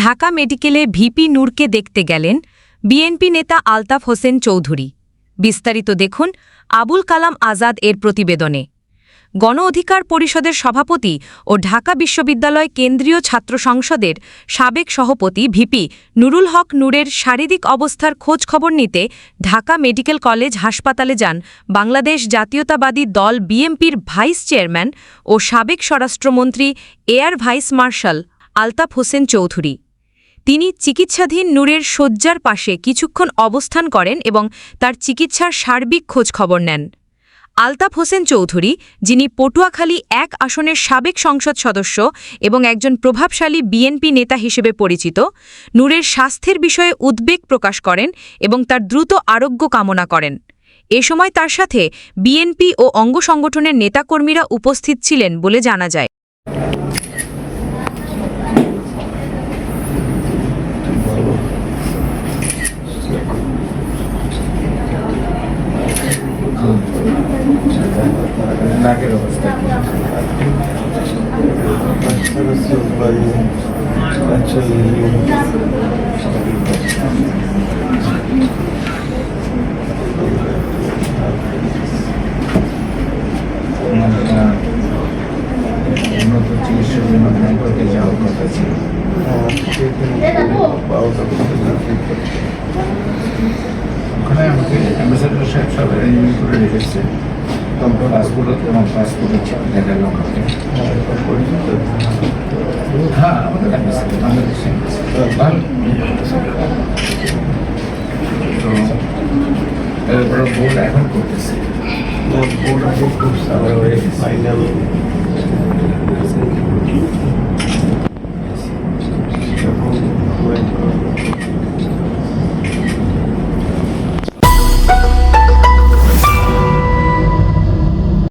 ঢাকা মেডিকেলে ভিপি নূরকে দেখতে গেলেন বিএনপি নেতা আলতাফ হোসেন চৌধুরী। বিস্তারিত দেখুন আবুল কালাম আজাদ এর প্রতিবেদনে। গণ অধিকার পরিষদের সভাপতি ও ঢাকা বিশ্ববিদ্যালয় কেন্দ্রীয় ছাত্র সংসদের সাবেক সভাপতি ভিপি নুরুল হক নূরের শারীরিক অবস্থার খোঁজ খবর নিতে ঢাকা মেডিকেল কলেজ হাসপাতালে যান বাংলাদেশ জাতীয়তাবাদী দল বিএমপির ভাইস চেয়ারম্যান ও সাবেক স্বরাষ্ট্রমন্ত্রী air vice marshal Altaf Hossain Chowdhury. তিনি চিকিৎসাধীন নূরের শয্যার পাশে কিছুক্ষণ অবস্থান করেন এবং তার চিকিৎসার সার্বিক খোঁজ খবর নেন। আলতাফ হোসেন চৌধুরী, যিনি পটুয়াখালী এক আসনের সাবেক সংসদ সদস্য এবং একজন প্রভাবশালী বিএনপি নেতা হিসেবে পরিচিত, নূরের স্বাস্থ্যের বিষয়ে উদ্বেগ প্রকাশ করেন এবং তার দ্রুত আরোগ্য কামনা করেন। এ সময় তার সাথে বিএনপি ও অঙ্গ সংগঠনের নেতাকর্মীরা উপস্থিত ছিলেন বলে জানা যায়। নাকের অবস্থা উন্নত চিকিৎসার জন্য ব্যাংককে যাওয়ার কথা ছিল ওখানে আমাকে অ্যাম্বাসেডার সাহেব সব অ্যারেঞ্জমেন্ট করে রেখেছে। পাসপোর্ট এবং পাসপোর্ট দেখাল আমাকে হ্যাঁ আমাদের বাংলাদেশ তো বোর্ড এখন করতেছে। ফাইনাল